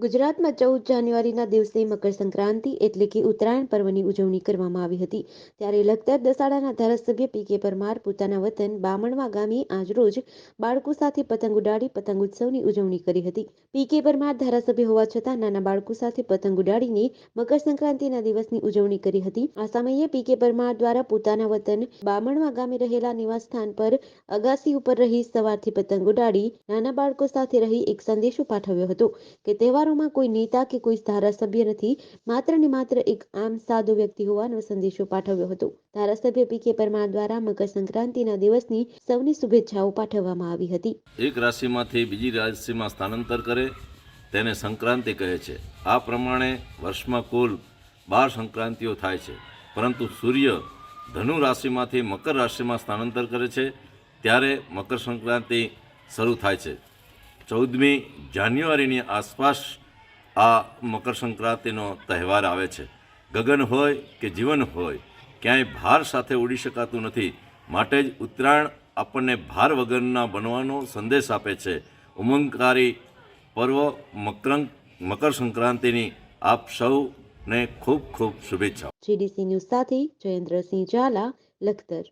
ગુજરાતમાં ચૌદ જાન્યુઆરીના દિવસે મકર સંક્રાંતિ એટલે કે ઉત્તરાયણ પર્વની ઉજવણી કરવામાં આવી હતી. ત્યારે લખતર દસાડાના ધારાસભ્ય પી કે પરમાર પોતાના વતન બામણવા ગામે આજરોજ બાળકો સાથે પતંગ ઉડાડી પતંગ ઉત્સવની ઉજવણી કરી હતી. પી કે પરમાર ધારાસભ્ય હોવા છતાં નાના બાળકો સાથે પતંગ ઉડાડીને મકર સંક્રાંતિના દિવસની ઉજવણી કરી હતી. આ સમયે પી કે પરમાર દ્વારા પોતાના વતન બામણવા ગામે રહેલા નિવાસ સ્થાન પર અગાસી ઉપર રહી સવારથી પતંગ ઉડાડી નાના બાળકો સાથે રહી એક સંદેશો પાઠવ્યો હતો કે તહેવારોમાં કોઈ નેતા કે કોઈ ધારાસભ્ય નથી, માત્ર ને માત્ર એક આમ સાદો વ્યક્તિ હોવાનો સંદેશો પાઠવ્યો હતો. ધારાસભ્ય પી કે પરમાર દ્વારા મકર સંક્રાંતિના દિવસની સૌની શુભેચ્છાઓ પાઠવવામાં આવી હતી. એક રાશિમાંથી બીજી રાશિમાં સ્થાનાંતર કરે, તેને સંક્રાંતિ કહે છે. આ પ્રમાણે વર્ષમાં કુલ બાર સંક્રાંતિઓ થાય છે. પરંતુ સૂર્ય ધનુ રાશિમાંથી મકર રાશિમાં સ્થાનાંતર કરે છે, ત્યારે મકર સંક્રાંતિ શરૂ થાય છે. ચૌદમી જાન્યુઆરીની આસપાસ આ મકર સંક્રાંતિનો તહેવાર આવે છે. ગગન હોય કે જીવન હોય, ક્યાંય ભાર સાથે ઉડી શકાતું નથી. માટે જ ઉત્તરાયણ આપણને ભાર વગરના બનવાનો સંદેશ આપે છે. ઉમંગકારી પર્વ મકરંક મકર સંક્રાંતિની આપ સૌને ખૂબ ખૂબ શુભેચ્છાઓ. જીડીસી ઝાલા, લખતર.